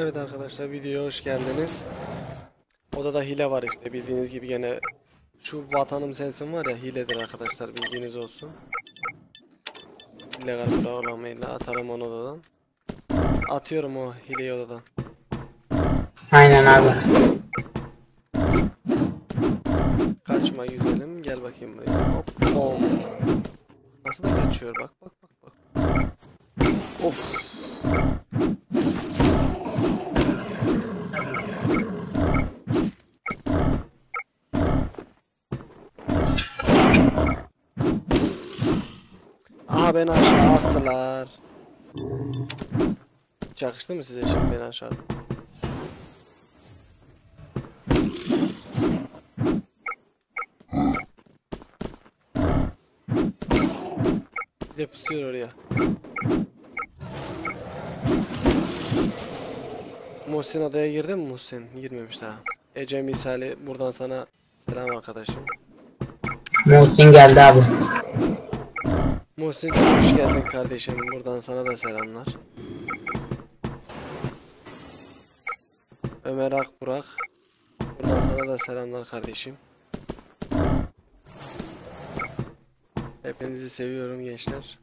arkadaşlar videoya hoş geldiniz. Odada hile var işte bildiğiniz gibi gene şu vatanım sensin var ya hiledir arkadaşlar bildiğiniz olsun. İllegal programıyla atarım onu odadan. Atıyorum o hileyi odadan. Aynen abi. Kaçma güzelim gel bakayım buraya. Hop bom. Nasıl da kaçıyor bak bak bak bak. Of. Aha beni aşağı attılar. Yakıştı mı size şimdi beni aşağı attılar? Bir de oraya. Muhsin odaya girdi mi Muhsin? Girmemiş daha. Ece misali buradan sana selam arkadaşım. Muhsin geldi abi. Muhsin hoş geldin kardeşim. Buradan sana da selamlar. Ömer Akburak. Buradan sana da selamlar kardeşim. Hepinizi seviyorum gençler.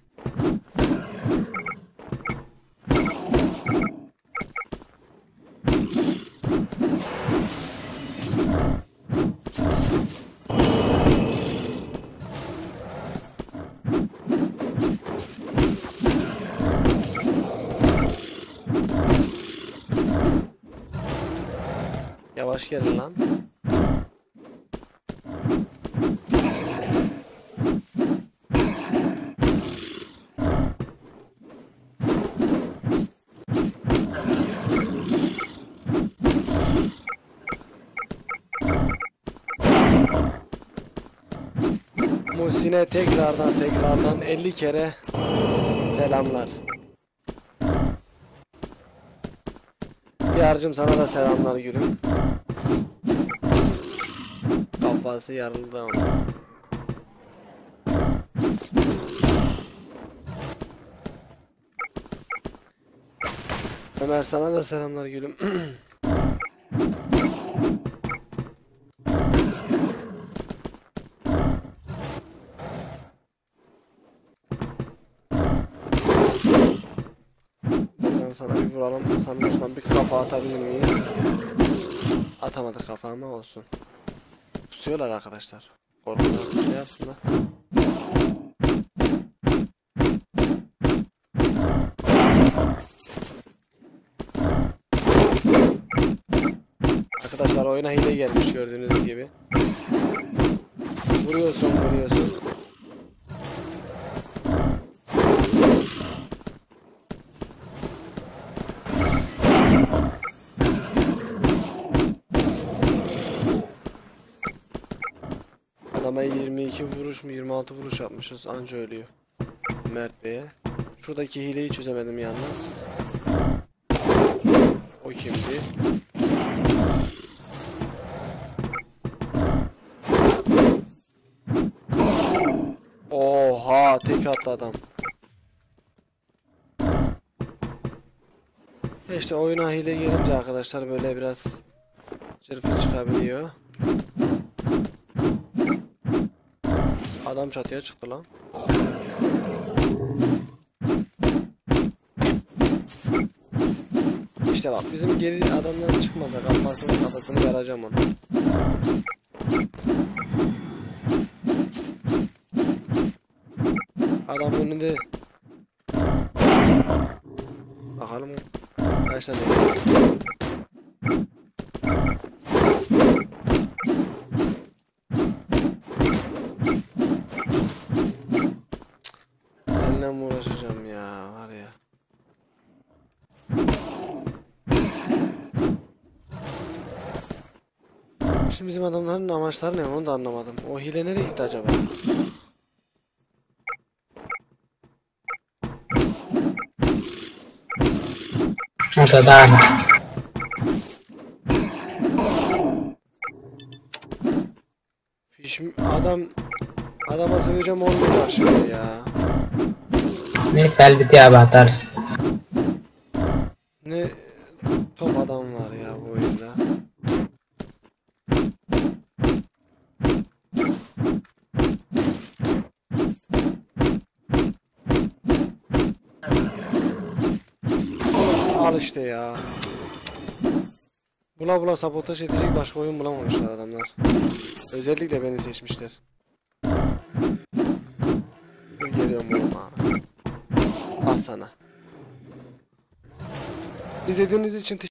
Yavaş gelin lan. Muhsin'e tekrardan tekrardan 50 kere selamlar. Yarcım sana da selamlar gülüm. Kafası yarıldı ama. Ömer sana da selamlar gülüm. Sana bir vuralım. Sandıktan bir kafa atabilir miyiz? Atamadık kafa ama olsun. Pusuyorlar arkadaşlar. Korkular. Ne yapsınlar? Arkadaşlar oyuna hile gelmiş gördüğünüz gibi. Vuruyorsun vuruyorsun. Adama 22 vuruş mu 26 vuruş yapmışız anca ölüyor. Mert Bey'e. Şuradaki hileyi çözemedim yalnız. O kimdi? Oha tek attı adam. İşte oyuna hile gelince arkadaşlar böyle biraz çırpı çıkabiliyor. Adam çatıya çıktı lan. İşte bak bizim geri adamlar çıkmasa kafasını kafasını yaracağım onu. Adam önünde. Bakalım kaç ya var ya. Şimdi bizim adamların amaçları ne onu da anlamadım. O hile nereye gitti acaba? Orada abi. Fiş adam adama söyleyeceğim olmuyor şimdi ya. Neyse Elbiti abi atarsın. Ne Çok adam var ya bu oyunda. Al işte ya. Bula bula sabotaj edecek başka oyun bulamamışlar adamlar. Özellikle beni seçmişler. Geliyorum oğlum. Sana. İzlediğiniz için teşekkür